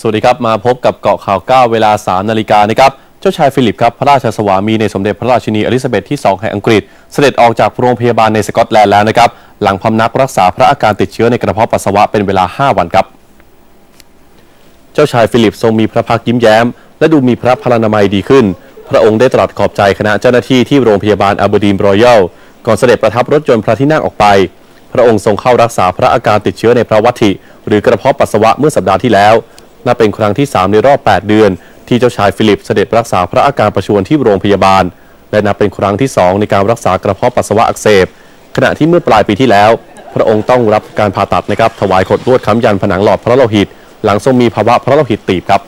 สวัสดีครับ มาพบกับเกาะข่าว 9 เวลา 3 นาฬิกานะครับ เจ้าชายฟิลิปครับ พระราชสวามีในสมเด็จพระราชินีอลิซาเบธที่ 2 แห่งอังกฤษ เสด็จออกจากโรงพยาบาลในสกอตแลนด์แล้วนะครับ หลังพำนักรักษาพระอาการติดเชื้อในกระเพาะปัสสาวะเป็นเวลา 5 วันครับ เจ้าชายฟิลิปทรงมีพระพักยิ้มแย้ม และดูมีพระพลานามัยดีขึ้น พระองค์ได้ตรัสขอบใจคณะเจ้าหน้าที่ที่โรงพยาบาลอัลเบอร์ดีนรอยัลก่อนเสด็จประทับรถยนต์พระที่นั่งออกไป พระองค์ทรงเข้ารักษาพระอาการติดเชื้อในพระวัตถิหรือกระเพาะปัสสาวะเมื่อสัปดาห์ที่แล้ว นับเป็นครั้งที่ 3 ในรอบ 8 เดือน ที่เจ้าชายฟิลิปเสด็จรักษาพระอาการประชวรที่โรงพยาบาล และนับเป็นครั้งที่ 2 ในการรักษากระเพาะปัสสาวะอักเสบ ขณะที่เมื่อปลายปีที่แล้ว พระองค์ต้องรับการผ่าตัดนะครับถวายขดลวดค้ำยันผนังหลอดพระโลหิต หลังทรงมีภาวะพระโลหิตตีบครับ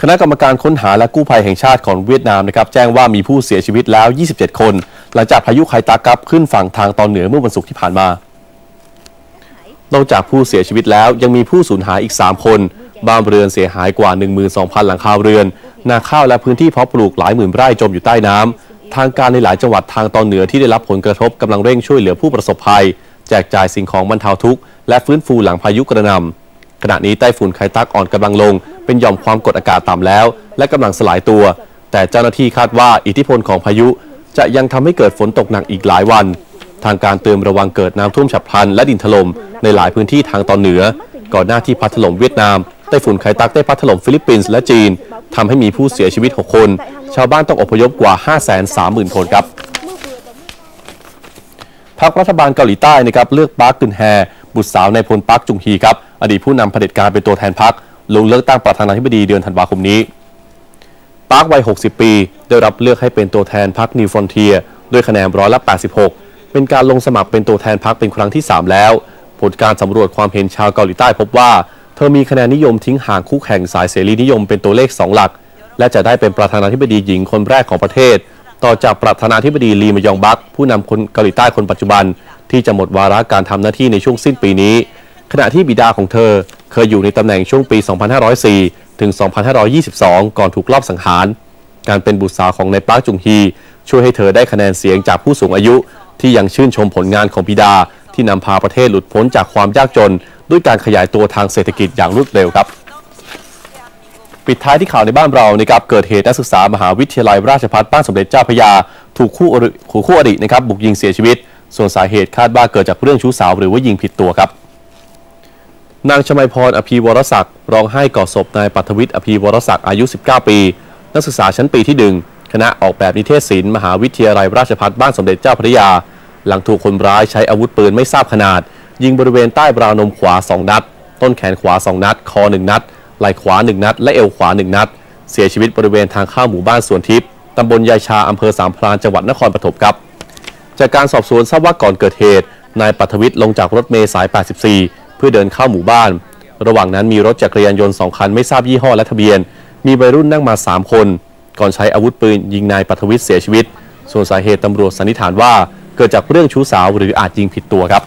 คณะกรรมการค้นหาและกู้ภัยแห่งชาติของเวียดนามนะครับแจ้งว่ามีผู้เสียชีวิตแล้ว 27 คน หลังจากพายุไคตากับขึ้นฝั่งทางตอนเหนือเมื่อวันศุกร์ที่ผ่านมา นอกจากผู้เสียชีวิตแล้วยังมีผู้สูญหายอีก 3 คน บ้านเรือนเสียหายกว่า 12,000 หลังคาเรือน นาข้าวและพื้นที่เพาะปลูกหลายหมื่นไร่จมอยู่ใต้น้ำทางการในหลายจังหวัดทางตอนเหนือที่ได้รับผลกระทบกำลังเร่งช่วยเหลือผู้ประสบภัย แจกจ่ายสิ่งของบรรเทาทุกข์และฟื้นฟูหลังพายุกระหน่ำขณะนี้ไต้ฝุ่นไคตักอ่อนกำลังลง เป็นหย่อมความกดอากาศต่ำแล้ว และกำลังสลายตัว แต่เจ้าหน้าที่คาดว่าอิทธิพลของพายุ จะยังทำให้เกิดฝนตกหนักอีกหลายวัน ทางการเตือนระวังเกิดน้ำท่วมฉับพลัน และดินถล่มในหลายพื้นที่ทางตอนเหนือ ก่อนหน้าที่พัดถล่มเวียดนามไต้ฝุ่นไคตักได้พัดถล่มฟิลิปปินส์และจีนทำให้มีผู้เสียชีวิต 6 คน ชาวบ้านต้องอพยพกว่า 530,000 คนครับพรรครัฐบาลเกาหลีใต้นะครับเลือกปาร์คกึนแฮ บุตรสาวในายพลปาร์คจุงฮีครับอดีตผู้นำเผด็จการเป็นตัวแทนพรรคลงเลือกตั้งประธานาธิบดีเดือนธันวาคมนี้ปาร์ควัย 60 ปี ได้รับเลือกให้เป็นตัวแทนพรรคนิวฟรอนเทียด้วยคะแนนร้อยละ86 เป็นการลงสมัครเป็นตัวแทนพรรคเป็นครั้งที่ 3 แล้ว ผลการสำรวจความเห็นชาวเกาหลีใต้พบว่า เธอมีคะแนนนิยมทิ้งห่างคู่แข่งสายเสรีนิยมเป็นตัวเลข 2 หลัก และจะได้เป็นประธานาธิบดีหญิงคนแรกของประเทศ ต่อจากประธานาธิบดีลีมยองบัก ผู้นำคนเกาหลีใต้คนปัจจุบัน ที่จะหมดวาระการทำหน้าที่ในช่วงสิ้นปีนี้ ขณะที่บิดาของเธอเคยอยู่ในตำแหน่งช่วงปี 2504 ถึง 2522 ก่อนถูกลอบสังหาร การเป็นบุตรสาวของนายปาร์คจุงฮี ช่วยให้เธอได้คะแนนเสียงจากผู้สูงอายุ ที่ยังชื่นชมผลงานของบิดา ที่นำพาประเทศหลุดพ้นจากความยากจน ด้วยการขยายตัวทางเศรษฐกิจอย่างรวดเร็วครับ ปิดท้ายที่ข่าวในบ้านเรานะครับเกิดเหตุนักศึกษามหาวิทยาลัยราชภัฏบ้านสมเด็จเจ้าพระยา ถูกคู่อริถูกคู่อรินะครับบุกยิงเสียชีวิต ส่วนสาเหตุคาดว่าเกิดจากเรื่องชู้สาวหรือว่ายิงผิดตัวครับนางชมัยพรอภีวรศักดิ์ร้องไห้ก่อศพนายปัทวิทย์อภีวรศักดิ์อายุ 19 ปี นักศึกษาชั้นปีที่หนึ่ง คณะออกแบบนิเทศศิลป์มหาวิทยาลัยราชภัฏบ้านสมเด็จเจ้าพระยา หลังถูกคนร้ายใช้อาวุธปืนไม่ทราบขนาด ยิงบริเวณใต้บราวนมขวา 2 นัด ต้นแขนขวา 2 นัด คอ 1 นัด ไหล่ขวา 1 นัด และเอวขวา 1 นัด เสียชีวิตบริเวณทางเข้าหมู่บ้านสวนทิพย์ตำบลยายชาอำเภอสามพรานจังหวัดนครปฐมครับ จากการสอบสวนทราบว่าก่อนเกิดเหตุนายปัทวิทย์ลงจากรถเมล์สาย 84 เพื่อเดินเข้าหมู่บ้าน ระหว่างนั้นมีรถจักรยานยนต์สองคันไม่ทราบยี่ห้อและทะเบียน มีวัยรุ่นนั่งมา 3 คน ก่อนใช้อาวุธปืนยิงนายปัทวิทย์เสียชีวิต ส่วนสาเหตุตำรวจสันนิษฐานว่า เกิดจากเรื่องชู้สาวหรืออาจยิงผิดตัวครับ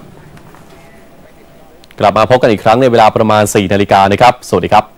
กลับมาพบกันอีกครั้งในเวลาประมาณ 4 นาฬิกานะครับ สวัสดีครับ